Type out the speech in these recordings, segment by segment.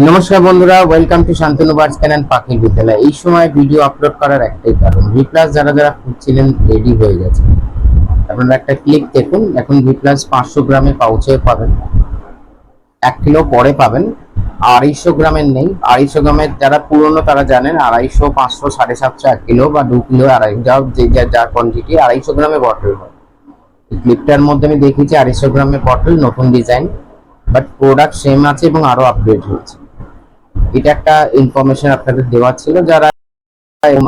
নমস্কার বন্ধুরা welcome to Shantanu birds can পাখির বিদ্যালয়। এই সময় ভিডিও আপলোড করার একটাই কারণ ভি প্লাস যারা যারা খুঁজছিলেন রেডি হয়ে গেছে। আপনারা একটা ক্লিক দেখুন, এখন ভি প্লাস পাঁচশো গ্রামে পাউচে পাবেন। এক কিলো পরে পাবেন, আড়াইশো গ্রামের নেই। আড়াইশো গ্রামের যারা পুরনো তারা জানেন, আড়াইশো, পাঁচশো, সাড়ে সাতশো, এক কিলো বা দু কিলো আড়াই, যা যে যা- যা কোয়ান্টিটি আড়াইশো গ্রামে বটল হয়। ক্লিপটার মধ্যে আমি দেখেছি আড়াইশো গ্রামে বটল নতুন ডিজাইন বাট প্রোডাক্ট সেম আছে এবং আরও আপগ্রেড হয়েছে। এটা একটা ইনফরমেশন আপনাদের দেওয়া ছিল, যারা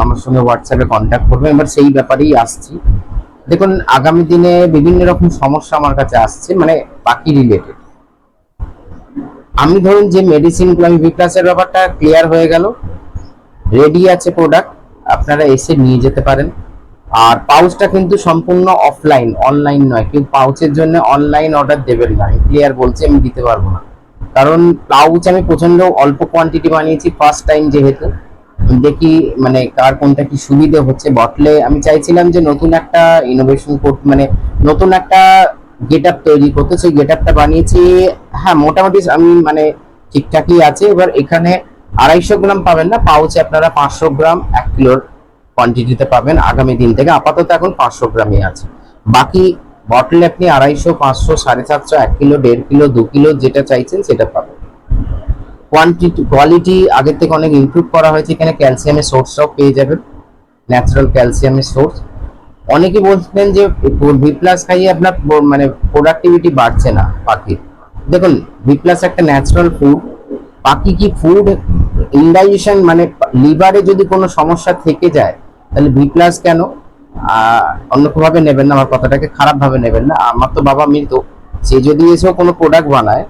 আমার সঙ্গে হোয়াটসঅ্যাপে কন্ট্যাক্ট করবেন এবার সেই ব্যাপারেই আসছি। দেখুন, আগামী দিনে বিভিন্ন রকম সমস্যা আমার কাছে আসছে মানে পাখি রিলেটেড আমি ধরুন যে মেডিসিনগুলো আমি বিপ্লাসের ব্যাপারটা ক্লিয়ার হয়ে গেল। রেডি আছে প্রোডাক্ট আপনারা এসে নিয়ে যেতে পারেন। আর পাউচটা কিন্তু সম্পূর্ণ অফলাইন অনলাইন নয়। কিন্তু পাউচের জন্য অনলাইন অর্ডার দেবেন না। ক্লিয়ার বলছি, আমি দিতে পারব না। কারণ পাউচ আমি প্রচণ্ড অল্প কোয়ান্টিটি বানিয়েছি ফার্স্ট টাইম যেহেতু। দেখি মানে কার কোনটা কি সুবিধে হচ্ছে। বটলে আমি চাইছিলাম যে নতুন একটা ইনোভেশন করতে মানে নতুন একটা গেট আপ তৈরি করতে। সেই গেট আপটা বানিয়েছি হ্যাঁ মোটামুটি আমি মানে ঠিকঠাকই আছে। এবার এখানে আড়াইশো গ্রাম পাবেন না, পাউচে আপনারা পাঁচশো গ্রাম, এক কিলোর কোয়ান্টিটিতে পাবেন। আগামী দিন থেকে আপাতত এখন পাঁচশো গ্রামই আছে। বাকি বটলে আপনি আড়াইশো, পাঁচশো, সাড়ে সাতশো, এক কিলো, দেড় কিলো, দু কিলো যেটা চাইছেন সেটা পাবেন। কোয়ান্টিটি কোয়ালিটি আগের থেকে অনেক ইমপ্রুভ করা হয়েছে, এখানে ক্যালসিয়ামের সোর্সটাও পেয়ে যাবেন। ন্যাচারাল ক্যালসিয়ামের সোর্স অনেকে বলছেন যে ভি প্লাস খাইয়ে আপনার মানে প্রোডাক্টিভিটি বাড়ছে না পাখির। দেখুন ভি প্লাস একটা ন্যাচারাল ফুড পাখি কি ফুড ইনডাইজেশন মানে লিভারে যদি কোনো সমস্যা থেকে যায়, তাহলে ভি প্লাস কেন? আহ, অন্য ভাবে নেবেন না আমার কথাটাকে খারাপ ভাবে নেবেন না। আমার তো বাবা মৃত। সে যদি এসেও কোনো প্রোডাক্ট বানায়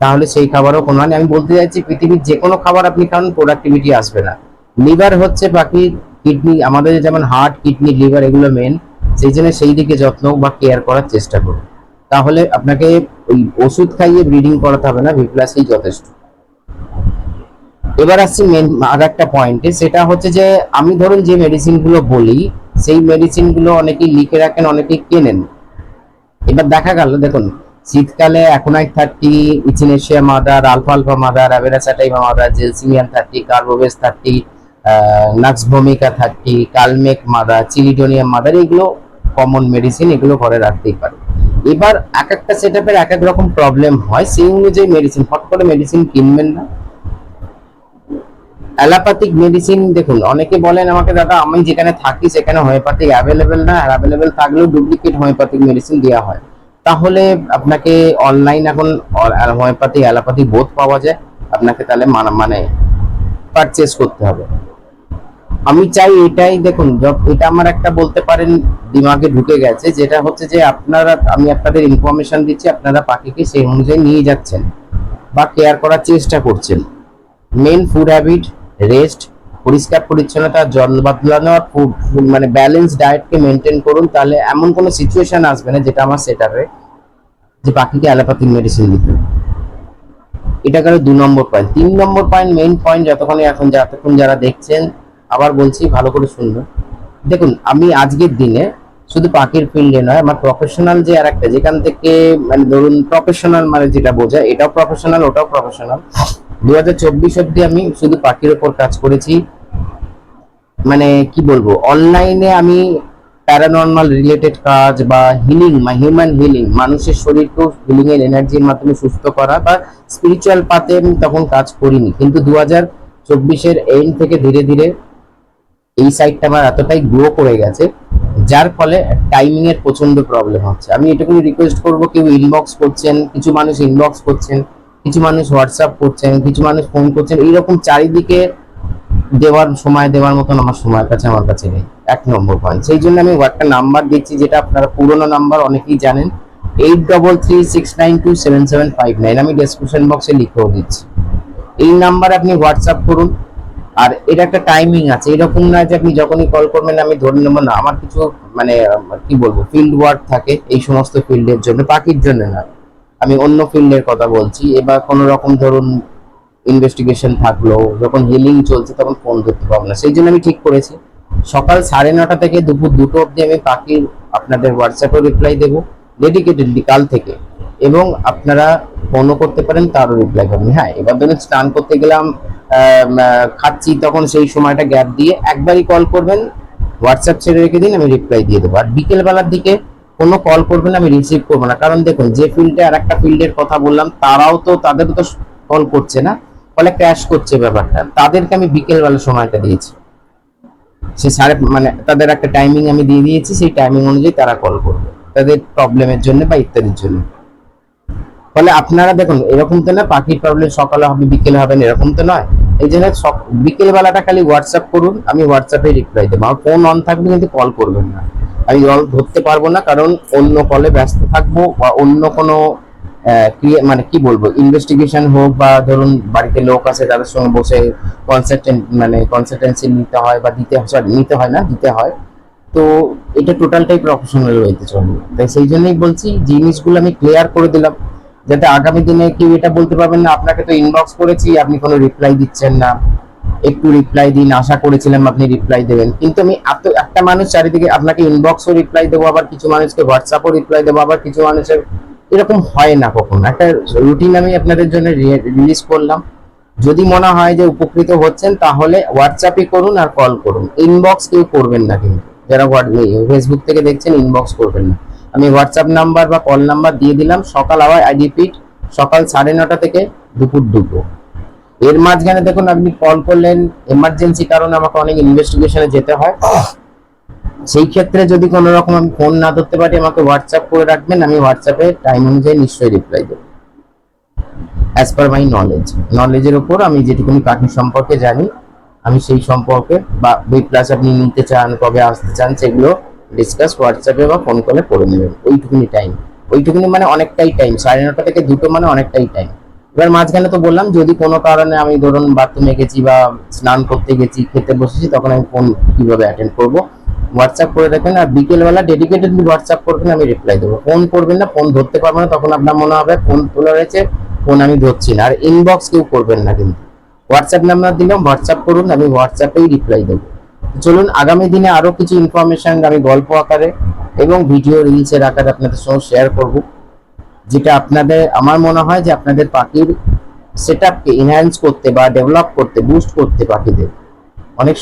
তাহলে সেই খাবারও কোনো মানে আমি বলতে চাইছি পৃথিবীর যে কোনো খাবার আপনি খান প্রোডাক্টিভিটি আসবে না। লিভার হচ্ছে বাকি কিডনি আমাদের যেমন হার্ট কিডনি লিভার এগুলো মেন সেই জন্য সেই দিকে যত্ন বা কেয়ার করার চেষ্টা করুন। তাহলে আপনাকে ওই ওষুধ খাইয়ে ব্রিডিং করাতে হবে না ভিপ্লাসই যথেষ্ট। এবার আসছি মেন আর একটা পয়েন্টে সেটা হচ্ছে যে আমি ধরুন যে মেডিসিনগুলো বলি সেই মেডিসিনগুলো অনেকেই লিখে রাখেন, অনেকেই কেনেন। এবার দেখা গেল, দেখুন, শীতকালে এখন aconite thirty echinacea mother alpha alpha mother avena sativa mother gelsemium thirty carbo veg thirty nux vomica thirty kalmegh mother chelidonium mother এগুলো কমন মেডিসিন এগুলো ঘরে রাখতেই পারে। এবার এক একটা সেট এক এক রকম প্রবলেম হয়। সেই অনুযায়ী মেডিসিন ফট করে মেডিসিন কিনবেন না। অ্যালোপ্যাথিক মেডিসিন দেখুন, অনেকে বলেন আমাকে, দাদা, আমি যেখানে থাকি সেখানে হোমিওপ্যাথিক অ্যাভেলেবেল না, আর অ্যাভেলেবেল থাকলেও ডুপ্লিকেট হোমিওপ্যাথিক মেডিসিন দেওয়া হয়। তাহলে আপনাকে অনলাইন এখন হোমিওপ্যাথি, অ্যালোপ্যাথি বোধ পাওয়া যায়। আপনাকে তাহলে মানা- মানে পারচেস করতে হবে। আমি চাই এটাই দেখুন এটা আমার একটা বলতে পারেন, দিমাগে ঢুকে গেছে, যেটা হচ্ছে যে আপনারা, আমি আপনাদের ইনফরমেশন দিচ্ছি, আপনারা পাখিকে সেই অনুযায়ী নিয়ে যাচ্ছেন বা কেয়ার করার চেষ্টা করছেন। মেন ফুড হ্যাবিট রেস্ট পরিষ্কার পরিচ্ছন্নতা, জল বদলানো ফুড মানে ব্যালেন্স ডায়েটকে মেনটেন করুন, তাহলে এমন কোনো সিচুয়েশন আসবে না যেটা আমার সেটারে যে পাখিকে অ্যালোপ্যাথিক মেডিসিন দিতে এটা গেল দু নম্বর পয়েন্ট তিন নম্বর পয়েন্ট মেইন পয়েন্ট যতক্ষণে এখন যতক্ষণ যারা দেখছেন, আবার বলছি ভালো করে শুনবেন দেখুন, আমি আজকের দিনে শুধু পাখির ফিল্ডে নয়, আমার প্রফেশনাল যে আর একটা, যেখান থেকে মানে ধরুন প্রফেশনাল মানে যেটা বোঝায়, এটাও প্রফেশনাল ওটাও প্রফেশনাল দু হাজার চব্বিশ অব্দি আমি শুধু পাখির ওপর কাজ করেছি। মানে কি বলব অনলাইনে আমি প্যারানর্মাল রিলেটেড কাজ বা হিলিং বা হিউম্যান হিলিং মানুষের শরীরকেও হিলিং এর এনার্জির মাধ্যমে সুস্থ করা বা স্পিরিচুয়াল পাতে আমি তখন কাজ করিনি। কিন্তু দু হাজার চব্বিশের এন্ড থেকে ধীরে ধীরে এই সাইটটা আমার এতটাই গ্রো করে গেছে, যার ফলে টাইমিং এর প্রচণ্ড প্রবলেম হচ্ছে। আমি এটুকুনি রিকোয়েস্ট করব, কেউ ইনবক্স করছেন, কিছু মানুষ ইনবক্স করছেন কিছু মানুষ হোয়াটসঅ্যাপ করছেন, কিছু মানুষ ফোন করছেন, এইরকম চারিদিকে দেওয়ার সময় দেওয়ার মতন আমার সময় কাছে আমার কাছে নেই। এক নম্বর পয়েন্ট সেই জন্য আমি একটা নাম্বার দিচ্ছি যেটা আপনারা পুরোনো নাম্বার অনেকেই জানেন eight double three six nine two seven seven five nine আমি ডেসক্রিপশন বক্সে লিখেও দিচ্ছি। এই নাম্বারে আপনি হোয়াটসঅ্যাপ করুন। আর এটা একটা টাইমিং আছে। এরকম না যে আপনি যখনই কল করবেন, আমি ধরে নেব না। আমার কিছু মানে কি বলব? ফিল্ড ওয়ার্ক থাকে এই সমস্ত ফিল্ডের জন্য পাখির জন্য না আমি অন্য ফিল্ডের কথা বলছি। এবার কোনো রকম ধরুন ইনভেস্টিগেশন থাকল, যখন হিলিং চলছে তখন ফোন ধরতে পারব না। সেই জন্য আমি ঠিক করেছি। সকাল সাড়ে নটা থেকে দুপুর দুটো অবধি আমি পাখির আপনাদের হোয়াটসঅ্যাপে রিপ্লাই দেবো ডেডিকেটেডলি কাল থেকে। এবং আপনারা ফোনও করতে পারেন, তারও রিপ্লাই পাবেন হ্যাঁ এবার ধরুন স্নান করতে গেলাম খাচ্ছি তখন সেই সময়টা গ্যাপ দিয়ে একবারই কল করবেন হোয়াটসঅ্যাপ ছেড়ে রেখে দিন, আমি রিপ্লাই দিয়ে দেবো। আর বিকেলবেলার দিকে কোনো কল করবেন আমি রিসিভ করব না। কারণ দেখুন যে ফিল্ডে আর একটা ফিল্ডের কথা বললাম তারাও তো তাদেরও তো কল করছে না ফলে ক্র্যাশ করছে ব্যাপারটা। তাদেরকে আমি বিকেল বেলার সময়টা দিয়েছি। সে সাড়ে মানে তাদের একটা টাইমিং আমি দিয়ে দিয়েছি সেই টাইমিং অনুযায়ী তারা কল করবে। তাদের প্রবলেমের জন্য বা ইত্যাদির জন্য। ফলে আপনারা দেখুন এরকম তো না পাখির প্রবলেম সকালে হবে বিকেলে হবে না, এরকম তো নয়। এই জন্য বিকেলবেলাটা খালি হোয়াটসঅ্যাপ করুন আমি হোয়াটসঅ্যাপে রিপ্লাই দেবো। আমার ফোন অন থাকবে কিন্তু কল করবেন না। আমি কল ধরতে পারব না, কারণ অন্য কলে ব্যস্ত থাকব বা অন্য কোনো মানে কি বলব ইনভেস্টিগেশন হোক বা ধরুন বাড়িতে লোক আছে তাদের সঙ্গে বসে কনসালটেন্ট মানে কনসালটেন্সি নিতে হয় বা দিতে সরি নিতে হয় না, দিতে হয়। তো এটা টোটালটাই প্রফেশনাল হইতে চলবে তাই সেই জন্যই বলছি, জিনিসগুলো আমি ক্লিয়ার করে দিলাম, যাতে আগামী দিনে কেউ এটা বলতে পারবেন না, আপনাকে তো ইনবক্স করেছি, আপনি কোনো রিপ্লাই দিচ্ছেন না। একটু রিপ্লাই দিন, আশা করেছিলাম আপনি রিপ্লাই দেবেন। কিন্তু আমি এত, একটা মানুষ চারিদিকে আপনাকে ইনবক্সও রিপ্লাই দেবো, আবার কিছু মানুষকে হোয়াটসঅ্যাপও রিপ্লাই দেবো, আবার কিছু মানুষের, এরকম হয় না কখনো। একটা রুটিন আমি আপনাদের জন্য রিলিজ করলাম। যদি মনে হয় যে উপকৃত হচ্ছেন, তাহলে হোয়াটসঅ্যাপে করুন আর কল করুন। ইনবক্স কেউ করবেন না কিন্তু। যারা ফেসবুক থেকে দেখছেন ইনবক্স করবেন না। আমি হোয়াটসঅ্যাপ নাম্বার বা কল নাম্বার দিয়ে দিলাম। সকাল আবার রিপিট সকাল সাড়ে নটা থেকে দুপুর দুটো। এর মাঝখানে দেখুন আপনি কল করলেন এমার্জেন্সি কারণে আমাকে অনেক ইনভেস্টিগেশনে যেতে হয়। সেই ক্ষেত্রে যদি কোনো রকম আমি ফোন না ধরতে পারি, আমাকে হোয়াটসঅ্যাপ করে রাখবেন, আমি হোয়াটসঅ্যাপে টাইম অনুযায়ী নিশ্চয়ই রিপ্লাই দেবো। অ্যাজ পার মাই নলেজ নলেজের উপর আমি যেটুকুনি পাখি সম্পর্কে জানি, আমি সেই সম্পর্কে বা বই প্লাস আপনি নিতে চান, কবে আসতে চান, সেগুলো ডিসকাস হোয়াটসঅ্যাপে বা ফোন কলে করে নেবেন। ওইটুকুনি টাইম ওইটুকুনি মানে অনেকটাই টাইম সাড়ে নটা থেকে দুটো মানে অনেকটাই টাইম এবার মাঝখানে তো বললাম, যদি কোনো কারণে আমি ধরুন বাথরুমে গেছি বা স্নান করতে গেছি, খেতে বসেছি, তখন আমি ফোন কীভাবে অ্যাটেন্ড করব? হোয়াটসঅ্যাপ করে রাখবেন আর বিকেলবেলা ডেডিকেটেডলি হোয়াটসঅ্যাপ করবেন, আমি রিপ্লাই দেবো। ফোন করবেন না ফোন ধরতে পারবেন না, তখন আপনার মনে হবে ফোন তোলা রয়েছে ফোন আমি ধরছি না। আর ইনবক্স কেউ করবেন না কিন্তু। হোয়াটসঅ্যাপ নাম্বার দিলাম হোয়াটসঅ্যাপ করুন, আমি হোয়াটসঅ্যাপেই রিপ্লাই দেবো। চলুন, আগামী দিনে আরও কিছু ইনফরমেশন আমি গল্প আকারে এবং ভিডিও রিলসের আকারে আপনাদের সঙ্গে শেয়ার করব। যেটা আপনাদের, আমার মনে হয় যে আপনাদের পাখির সেট আপকে এনহ্যান্স করতে বা ডেভেলপ করতে বুস্ট করতে পাখিদের অনেক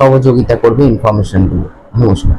সহযোগিতা করবে ইনফরমেশনগুলো নমস্কার।